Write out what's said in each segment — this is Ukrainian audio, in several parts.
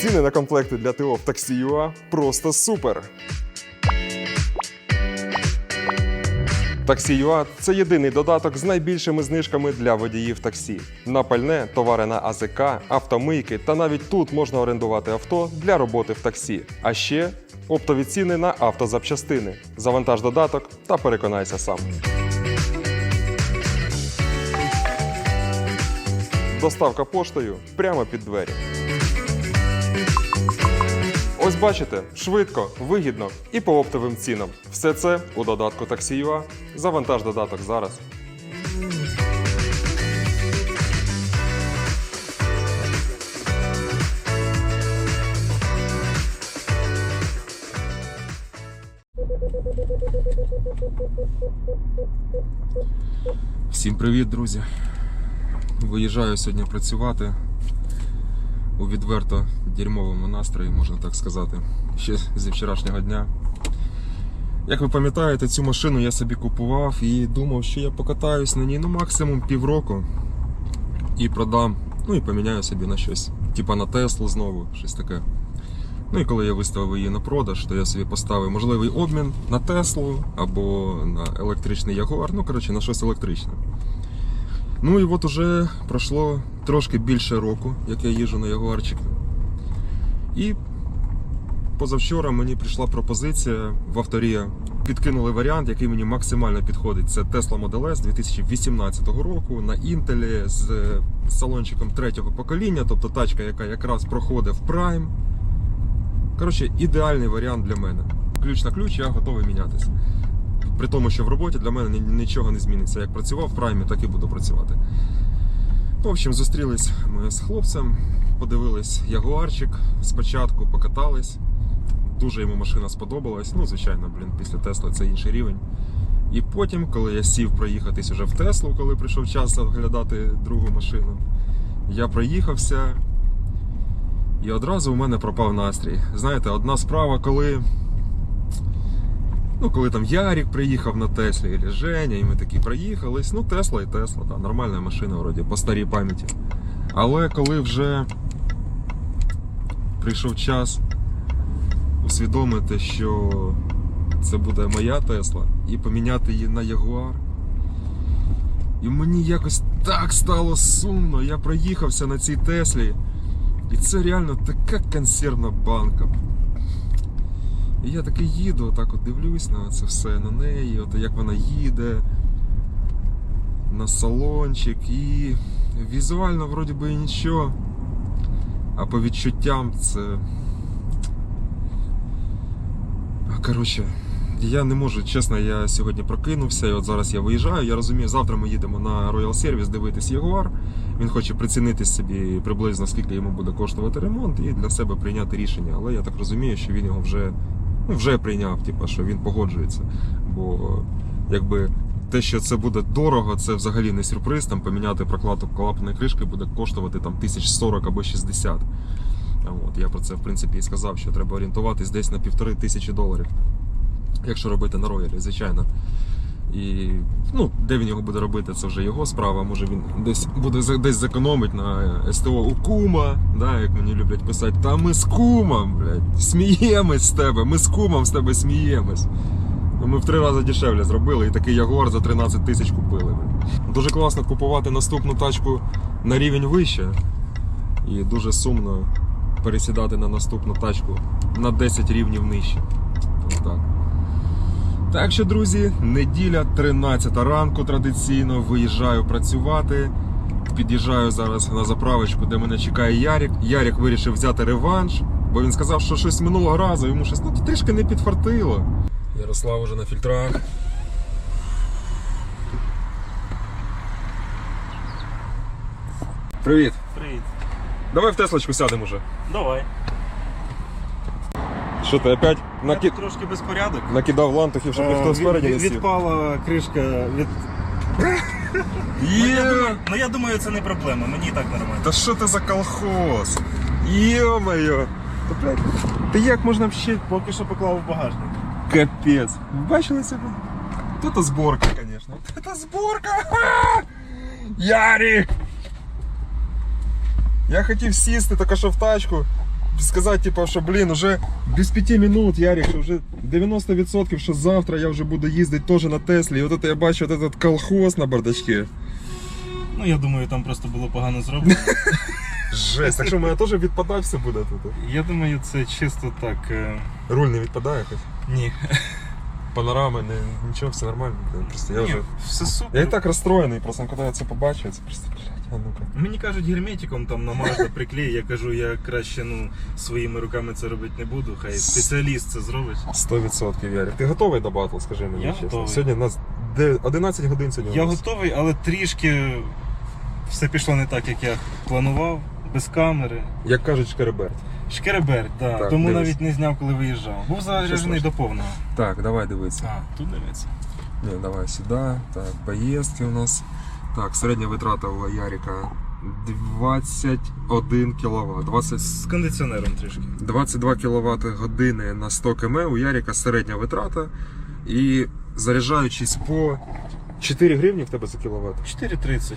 Ціни на комплекти для ТО в Taxi.ua просто супер. Taxi.ua – це єдиний додаток з найбільшими знижками для водіїв таксі. На пальне, товари на АЗК, автомийки та навіть тут можна орендувати авто для роботи в таксі. А ще оптові ціни на автозапчастини. Завантаж додаток та переконайся сам. Доставка поштою прямо під двері. Ось бачите, швидко, вигідно і по оптовим цінам. Все це у додатку Taxi.ua. Завантаж додаток зараз. Всім привіт, друзі! Виїжджаю сьогодні працювати у відверто дерьмовому настрої, можна так сказати, ще зі вчорашнього дня. Як ви пам'ятаєте, цю машину я собі купував і думав, що я покатаюсь на ній ну максимум півроку і продам, ну і поміняю собі на щось, типа на Теслу знову, щось таке. Ну і коли я виставив її на продаж, то я собі поставив можливий обмін на Теслу або на електричний Ягуар, ну коротше на щось електричне. Ну і от уже пройшло трошки більше року, як я їжджу на Ягуарчик. І позавчора мені прийшла пропозиція в авторія. Підкинули варіант, який мені максимально підходить. Це Tesla Model S 2018 року на Intel з салончиком третього покоління, тобто тачка, яка якраз проходить в Prime. Коротше, ідеальний варіант для мене. Ключ на ключ, я готовий мінятися. При тому, що в роботі для мене нічого не зміниться. Як працював в праймі, так і буду працювати. В общем, зустрілись ми з хлопцем, подивились ягуарчик спочатку, покатались. Дуже йому машина сподобалась. Ну, звичайно, блін, після Тесла це інший рівень. І потім, коли я сів проїхатись уже в Теслу, коли прийшов час оглядати другу машину, я проїхався. І одразу у мене пропав настрій. Знаєте, одна справа, коли. Ну, коли там Ярік приїхав на Теслі, або Женя, і ми такі проїхались. Ну, Тесла і Тесла, да, нормальна машина, вроді, по старій пам'яті. Але коли вже прийшов час усвідомити, що це буде моя Тесла, і поміняти її на Ягуар. І мені якось так стало сумно. Я проїхався на цій Теслі. І це реально така консервна банка. І я таки їду, отак от дивлюсь на це все, на неї, от як вона їде, на салончик і візуально вроді би і нічого. А по відчуттям це. Коротше, я не можу, чесно, я сьогодні прокинувся, і от зараз я виїжджаю. Я розумію, завтра ми їдемо на Royal Service дивитись Ягуар. Він хоче прицінити собі приблизно скільки йому буде коштувати ремонт, і для себе прийняти рішення. Але я так розумію, що він його вже, ну, вже прийняв, типу, що він погоджується. Бо якби те, що це буде дорого, це взагалі не сюрприз. Там поміняти прокладку клапаної кришки буде коштувати там 1040 або 60. От, я про це в принципі і сказав, що треба орієнтуватись десь на півтори тисячі доларів. Якщо робити на роялі, звичайно. І ну, де він його буде робити, це вже його справа. Може він десь буде десь зекономить на СТО у кума, да, як мені люблять писати, та ми з кумом, блядь, сміємось з тебе, ми з кумом з тебе сміємось. Ну, Ми в три рази дешевле зробили і такий Ягуар за 13 тисяч купили. блін. Дуже класно купувати наступну тачку на рівень вище. І дуже сумно пересідати на наступну тачку на 10 рівнів нижче. Отак. Так що, друзі, неділя, 13 ранку традиційно виїжджаю працювати. Під'їжджаю зараз на заправочку, де мене чекає Ярік. Ярік вирішив взяти реванш, бо він сказав, що щось минулого разу йому щось ну, трішки не підфартило. Ярослав уже на фільтрах. Привіт. Привіт. Давай в Теслочку сядемо вже. Давай. Що ти опять Наки... Трошки безпорядок. накидав лантухів, щоб ніхто Е, спереді від- не сів? Відпала кришка від. Ну, я Є! думаю, ну я думаю, це не проблема, мені і так нормально. Та що ти за колхоз? Йо-моє! Та, блядь, Та як можна взагалі Поки що поклав в багажник. Капець. Бачили це? Тут то зборка, звісно. Це зборка! Ха! Ярик! Я хотів сісти тільки що в тачку. Сказати, типу, що блін, уже без 5 минут, Ярик, що вже 90% що завтра я вже буду їздити теж на Теслі. І от це я бачу от этот колхоз на бардачке. Ну я думаю, там просто було погано зроблено. Жесть, так що в мене теж відпадати все буде тут. Я думаю, це чисто так. е, Руль не відпадає хоч. Ні. Панорами, не, нічого, все нормально. Просто я Ні, вже. все супер. Я і так розстроєний, просто коли я це побачив, це просто, блядь, а ну-ка. Мені кажуть, герметиком там намажна приклей. Я кажу, я краще ну, своїми руками це робити не буду. Хай спеціаліст це зробить. 100% Ярик. Ти готовий до батл, скажи мені Я чесно. готовий. Сьогодні у нас де 11 годин сьогодні. Я у нас. готовий, але трішки все пішло не так, як я планував, без камери. Як кажуть, шкереберт. Шкереберть, да. Так, тому дивись. навіть не зняв, коли виїжджав. Був заряджений до повного. Так, давай дивитися. А, тут дивиться. Не, давай сюда. Так, поездки у нас. Так, середня витрата у Ярика 21 кВт. 20, З кондиціонером трішки. 22 кВт години на 100 км. У Ярика середня витрата. І заряджаючись по 4 гривні в тебе за кіловат. 4,30.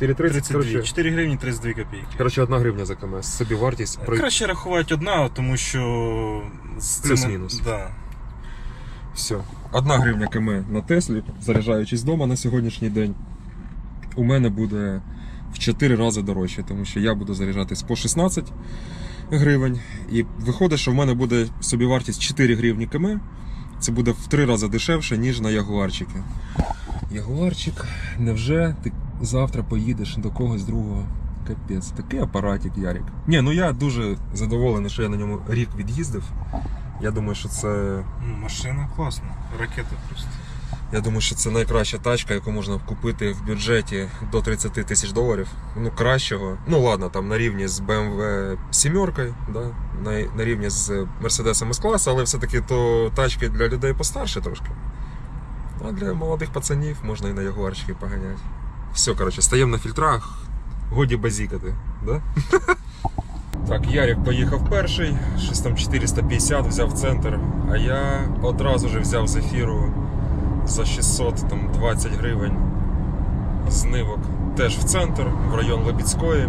4,30. 32. 4 гривні 32 копійки. коротше, 1 гривня за км. Собі вартість. Про... Краще рахувати одна, тому що Плюс-мінус. Да. Все. Одна гривня км на Теслі, заряджаючись вдома на сьогоднішній день, у мене буде в 4 рази дорожче, тому що я буду заряджатись по 16 гривень. І виходить, що в мене буде собівартість 4 гривні км. Це буде в 3 рази дешевше, ніж на Ягуарчики. Ягуарчик, невже ти завтра поїдеш до когось другого? Капець, такий апаратик, Ярик. Ні, ну я дуже задоволений, що я на ньому рік від'їздив. Я думаю, що це Ну, машина класна. Ракета просто. Я думаю, що це найкраща тачка, яку можна купити в бюджеті до 30 тисяч доларів. Ну, кращого. Ну ладно, там на рівні з BMW 7, да? на, на рівні з Mercedes s класу, але все-таки то тачки для людей постарше трошки. А для молодих пацанів можна і на ягуарчики поганяти. Все, коротше, стаємо на фільтрах, годі базікати, да? Так, Ярик поїхав перший, щось там 450 взяв центр, а я одразу же взяв з ефіру за 620 гривень знивок теж в центр, в район Лебідської.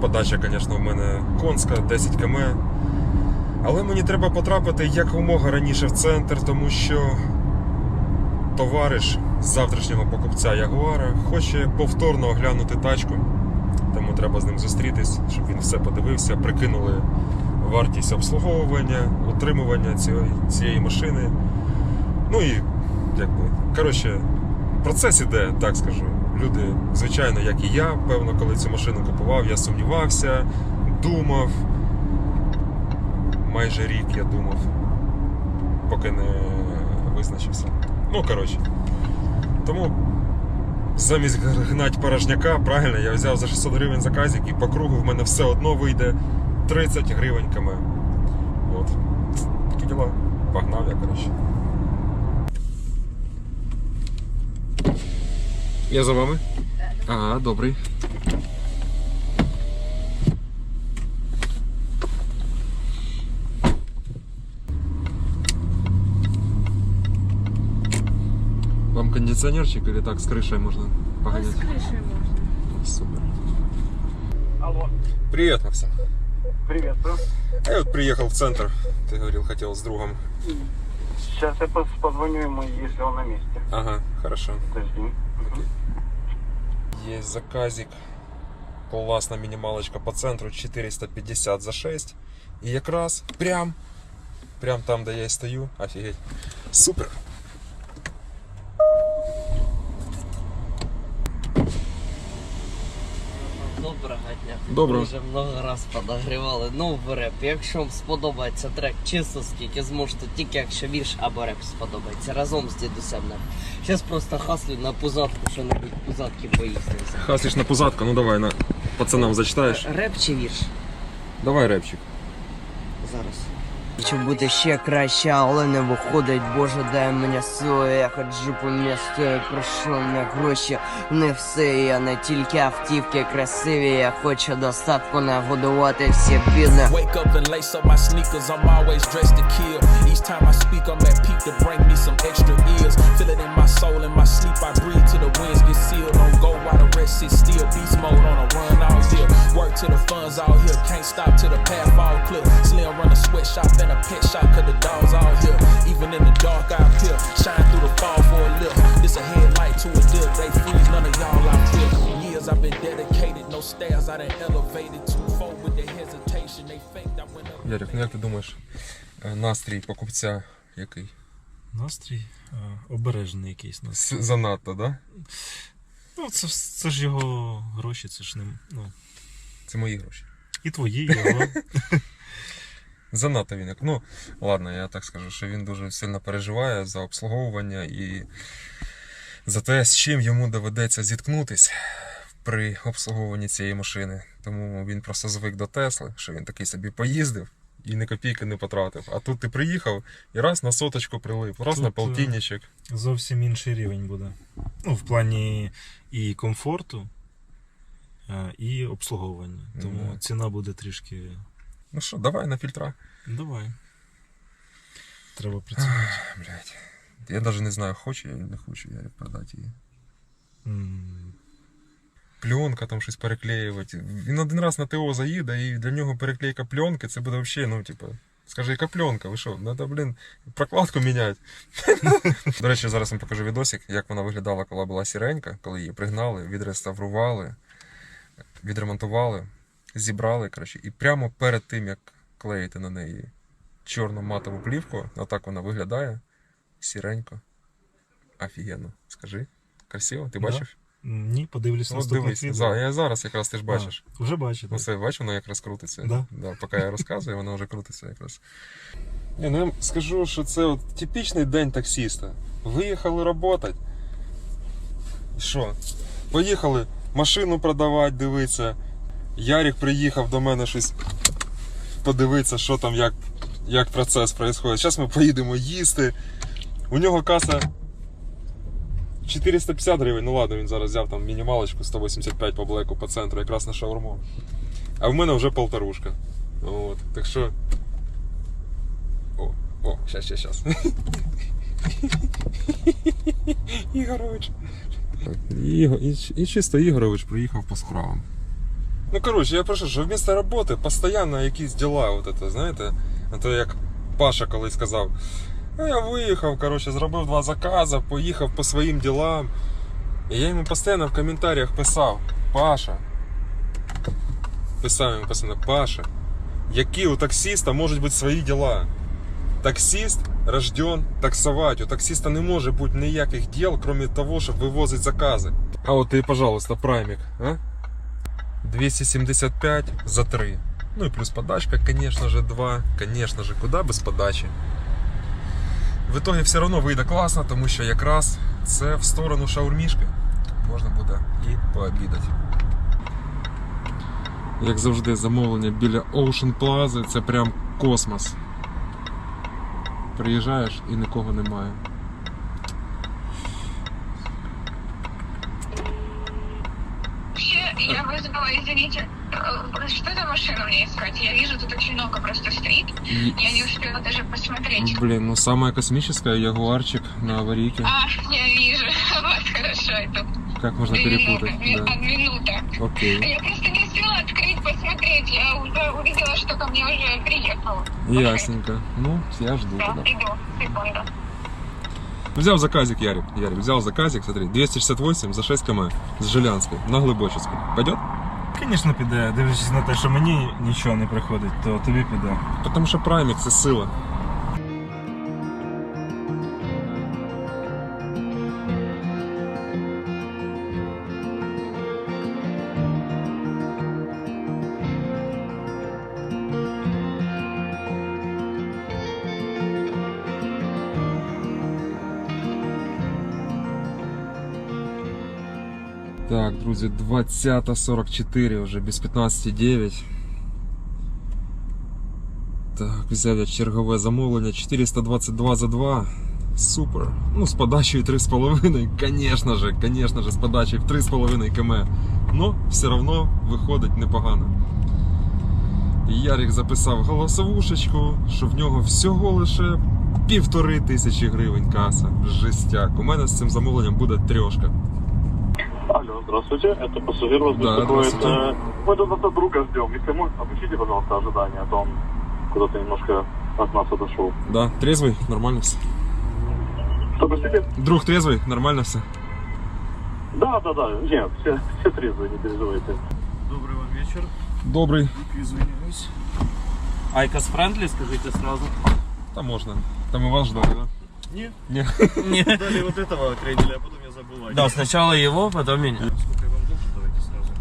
Подача, звісно, в мене конська, 10 км. Але мені треба потрапити якомога раніше в центр, тому що товариш завтрашнього покупця Ягуара хоче повторно оглянути тачку. Тому треба з ним зустрітись, щоб він все подивився. Прикинули вартість обслуговування, утримування цієї машини. Ну і якби, коротше, процес іде, так скажу. Люди, звичайно, як і я, певно, коли цю машину купував, я сумнівався, думав. Майже рік я думав, поки не визначився. Ну, коротше. Тому замість гнати порожняка, правильно, я взяв за 600 гривень заказик і по кругу в мене все одно вийде 30 гривень км. От. Такі діла. Погнав я, коротше. Я за вами? Ага, добрий. Вам кондиционерчик или так с крышей можно А погонять? с крышей можно. Супер. Алло, Привет, Максим. привет, бро. Я вот приехал в центр. Ты говорил, хотел с другом. Сейчас я позвоню ему, если он на месте. Ага, хорошо. Подожди. Есть заказик. Класна мінімалочка по центру 450 за 6. І якраз прям, прям там, де я і стою. Офігеть. Супер. Доброго дня. Доброго. Вже много раз подогрівали. Ну, в реп. Якщо вам сподобається трек, чисто скільки зможете, тільки якщо вірш або реп сподобається. Разом з дідусем. Зараз просто хаслю на пузатку, що небудь пузатки поїздимося. Хаслиш на пузатку, ну давай на пацанам зачитаешь. Реп чи вірш? Давай репчик. Зараз. Хочу бути ще краще, але не виходить, Боже, дай мені сили, я ходжу по місту, і прийшло на гроші. Не все, я не тільки автівки красиві, я хочу достатку нагодувати всі бідне. Wake up and lace up my sneakers. I'm always dressed to kill. Each time I speak, I'm at peak to bring me some extra ears. Feel it in my soul, in my sleep. I breathe till the winds get sealed. Don't go while the rest sit still. Beast mode on a run out here. Work to the funds out here. Can't stop till the path all clear. Slim run a sweatshop and a pet shop, cause the dogs all here. Even in the dark, I appear. Shine through the fall for a lift. This a headlight to a dip. They freeze, none of y'all out here. Years I've been dedicated, no stairs, I done elevated. Two four with the hesitation. They faked, I went up. Ярик, ну як ти думаєш, е, настрій покупця який? Настрій обережний якийсь настрій. Занадто, да? Ну, це, це ж його гроші, це ж не. Ну, Це мої гроші. і твої, і його. Занадто він як. Ну, ладно, я так скажу, що він дуже сильно переживає за обслуговування і за те, з чим йому доведеться зіткнутись при обслуговуванні цієї машини. Тому він просто звик до Тесли, що він такий собі поїздив і ні копійки не потратив. А тут ти приїхав і раз на соточку прилип, раз Тут, на е, полтинничок. Зовсім інший рівень буде. Ну, в плані і комфорту, е, і обслуговування. Тому Мгм. ціна буде трішки. Ну що, давай на фільтра. Давай. Треба працювати. Блять. Я навіть не знаю, хочу я чи не хочу я продати її. Пленка, там щось переклеювати. Він один раз на ТО заїде, і для нього переклейка пленки, це буде взагалі, ну, типу, скажи, яка пленка, ви що, треба, блін, прокладку міняти. До речі, зараз вам покажу відосик, як вона виглядала, коли була сіренька, коли її пригнали, відреставрували, відремонтували, зібрали, коротше, і прямо перед тим, як клеїти на неї чорну матову плівку, отак вона виглядає, сіренько. Офігенно. Скажи, красиво, ти Да. бачив? Ні, подивлюсь Ну, наступне дивись, відео. за, я зараз якраз ти ж бачиш. А, вже бачу. Ну так. все, бачиш, воно якраз крутиться. Да. поки я розказую, воно вже крутиться якраз. Ні, ну я вам скажу, що це от типічний день таксіста. Виїхали працювати. Що? Поїхали машину продавати, дивитися. Ярик приїхав до мене щось подивитися, що там, як, як процес відбувається. Зараз ми поїдемо їсти. У нього каса 450 гривень, ну ладно, він зараз взяв там мінімалочку 185 по блеку по центру, якраз на шаурму. А в мене вже полторушка. От, так що. О, о, щас, щас, щас. Ігорович. Іго, і, і чисто Ігорович приїхав по справам. Ну, коротше, я прошу, що вмісто роботи постійно якісь діла, от это, знаєте, то як Паша колись сказав. Ну, я виїхав, коротше, зробив два закази, поїхав по своїм ділам. І я йому постійно в коментарях писав: Паша. Писав йому постійно, Паша, які у таксиста можуть бути свої діла? Таксист рожден таксувати. У таксиста не може бути ніяких діл, крім того, щоб вивозити закази. А от ти, пожалуйста, праймік, а? 275 за 3. Ну и плюс подачка, конечно же, 2. Конечно же, куда без подачі. В итоге все одно вийде класно, тому що якраз це в сторону шаурмішки. Можна буде і пообідати. Як завжди, замовлення біля Ocean Plaza це прям космос. Приїжджаєш і нікого немає. Извините, э, что за машину мне искать? Я вижу, тут очень много просто стоит. Я не успела даже посмотреть. Блін, ну самая космическая ягуарчик на аварийке. А, я вижу. Вот хорошо это. Как можно перепутать? Минута, Да. ми- минута. Окей. Я просто не успела открыть, посмотреть. Я уже увидела, что ко мне уже приехал. Ясненько. Ну, я жду Да, тогда. иду. Секунду. Взял заказик, Ярик. Ярик, взял заказик, смотри, 268 за 6 км с Жилянской на Глибочицьку. Пойдет? Звісно, піде. Дивлячись на те, що мені нічого не приходить, то тобі піде. Потому що Праймік це сила. Друзі, 20.44 вже без 15.9. Так, взяв я чергове замовлення 422 за 2. Супер. Ну, з подачею 3,5, конечно же, конечно же, з подачею в 3,5 км. Но все одно виходить непогано. Ярик записав голосовушечку, що в нього всього лише півтори тисячі гривень каса. Жестяк. У мене з цим замовленням буде трьошка. Алло, здравствуйте, это пассажир вас Да, беспокоит. Э, Мы тут нашего друга ждем. Если можно, объясните, пожалуйста, ожидание, а то он куда-то немножко от нас отошел. Да, трезвий, нормально все. Что, простите? Друг трезвий, нормально все. Да, да, да. Нет, все, все трезвые, не переживайте. Добрий вам вечір. Добрий. Извиняюсь. Айкос френдли, скажите сразу. Та можна. Там і вас ждали, да? Не. Не. Дали вот этого тренера, а потом я забыл. Да, сначала его, потом меня. Сколько я вам должен, давайте сразу.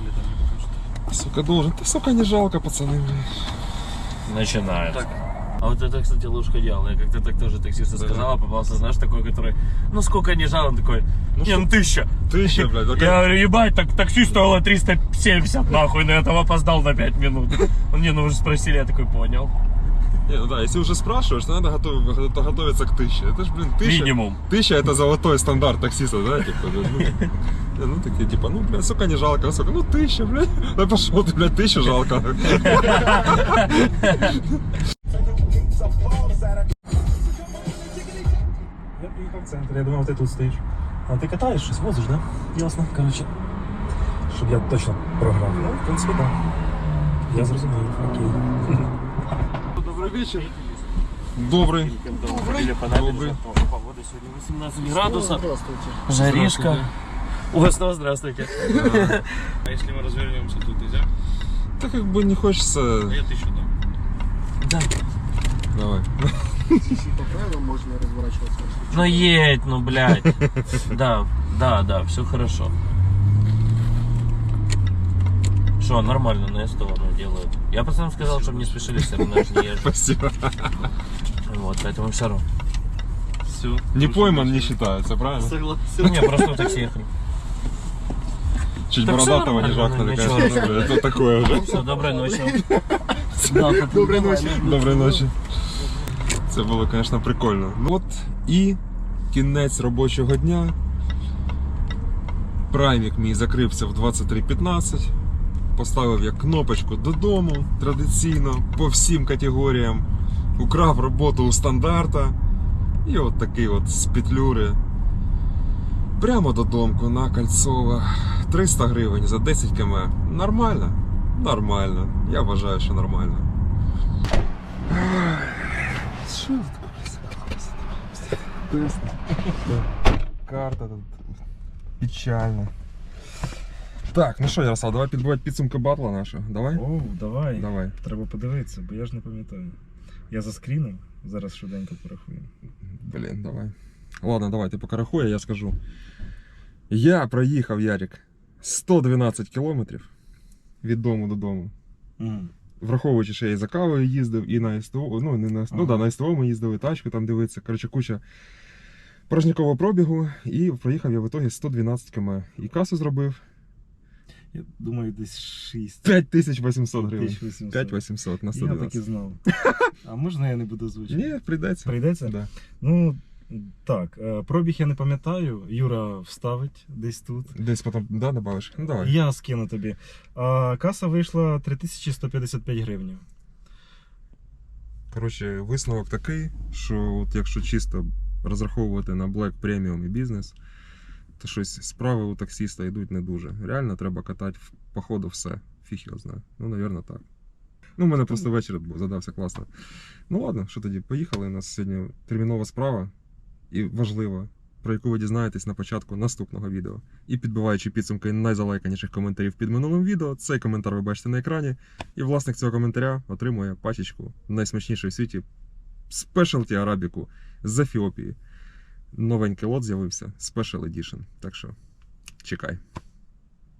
Или там не покажете. Сука, должен. Та сука, не жалко, пацани. Начинается. А вот это, кстати, ложка дьявола. Я как-то так тоже таксисту сказала, попался, знаешь, такой, который, ну сколько не жал, он такой, не, ну тысяча. Тисяча, блядь. Я така- говорю, ебать, так такси стоило 370, нахуй, на этого опоздал на 5 минут. Он мне, ну уже спросили, я такой, понял. Не, ну да, если уже спрашиваешь, то надо готов, то готовиться к тысяче. Это ж, блин, тысяча. Минимум. Тысяча это золотой стандарт таксиста, да, типа, да, ну, не, ну такие, типа, ну, блядь, сука, не жалко, сука, ну, тысяча, блядь, да пошел ты, блядь, тысячу жалко. Я приїхав в центр, я думав, ти тут стоїш. А ти катаєш щось, возиш, да? Ясно. Коротше, щоб я точно програв. Ну, в принципі, так. Я зрозумів, окей. Добрый вечер. Добрый. Добрый. Погода сегодня 18 градусов. Жаришка. У вас снова здравствуйте. А якщо ми розвернемося тут, нельзя? Да как бы не хочется... Я тисячу дам. Давай. Ну едь, ну блядь. Да, да, да, все хорошо. Что, нормально, на сторону делают. Я пацанам сказал, чтобы не спешили, все равно я же не езжу. Спасибо. Вот, поэтому все равно. Все. Не пойман не считается, правильно? Согласен. Ну, не, просто на такси ехали. Чуть Так всё бородатого не нормально, жахнули, ничего. конечно. блядь, Это такое уже. Все, доброй ночи. Доброї ночі. Доброї ночі. Це було, звісно, прикольно. Ну от і кінець робочого дня. Праймік мій закрився в 23.15. Поставив я кнопочку додому традиційно по всім категоріям. Украв роботу у стандарта. І от такий от з петлюри. Прямо додому на Кольцова. 300 гривень за 10 км. Нормально? Нормально. Я вважаю, що нормально. Карта тут печально. Так, ну що, Ярослав, давай підбивати підсумки батла нашого. Давай? О, давай. Давай. Треба подивитися, бо я ж не пам'ятаю. Я заскрінив, зараз швиденько порахую. Блін, давай. Ладно, давай, ти поки рахуй, а я скажу. Я проїхав, Ярик, 112 кілометрів від дому додому. Враховуючи, що я і за кавою їздив, і на СТО, ну, не на, ну, да, на СТО ми їздили, тачку там дивитися. Коротше, куча порожнікового пробігу, і проїхав я в ітогі 112 км. І касу зробив Я думаю, десь 6. 5800 гривень. 5800. 5800 на Я 112. так і знав. А можна я не буду озвучити? Ні, прийдеться. Прийдеться? Да. Ну, так, е, пробіг я не пам'ятаю. Юра вставить десь тут. Десь потім да, добавиш? Ну давай. Я скину тобі. А каса вийшла 3155 гривень. Коротше, висновок такий, що от якщо чисто розраховувати на Black Premium і бізнес, щось справи у таксіста йдуть не дуже. Реально треба катати в- по ходу все. Фіг його знає. Ну, напевно, так. Ну, у мене просто вечір задався класно. Ну ладно, що тоді, поїхали. У нас сьогодні термінова справа і важлива, про яку ви дізнаєтесь на початку наступного відео. І підбиваючи підсумки найзалайканіших коментарів під минулим відео, цей коментар ви бачите на екрані. І власник цього коментаря отримує пачечку найсмачнішої в світі спешалті арабіку з Ефіопії. Новенький лот з'явився Special Edition. Так що чекай.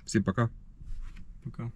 Всім пока. Пока.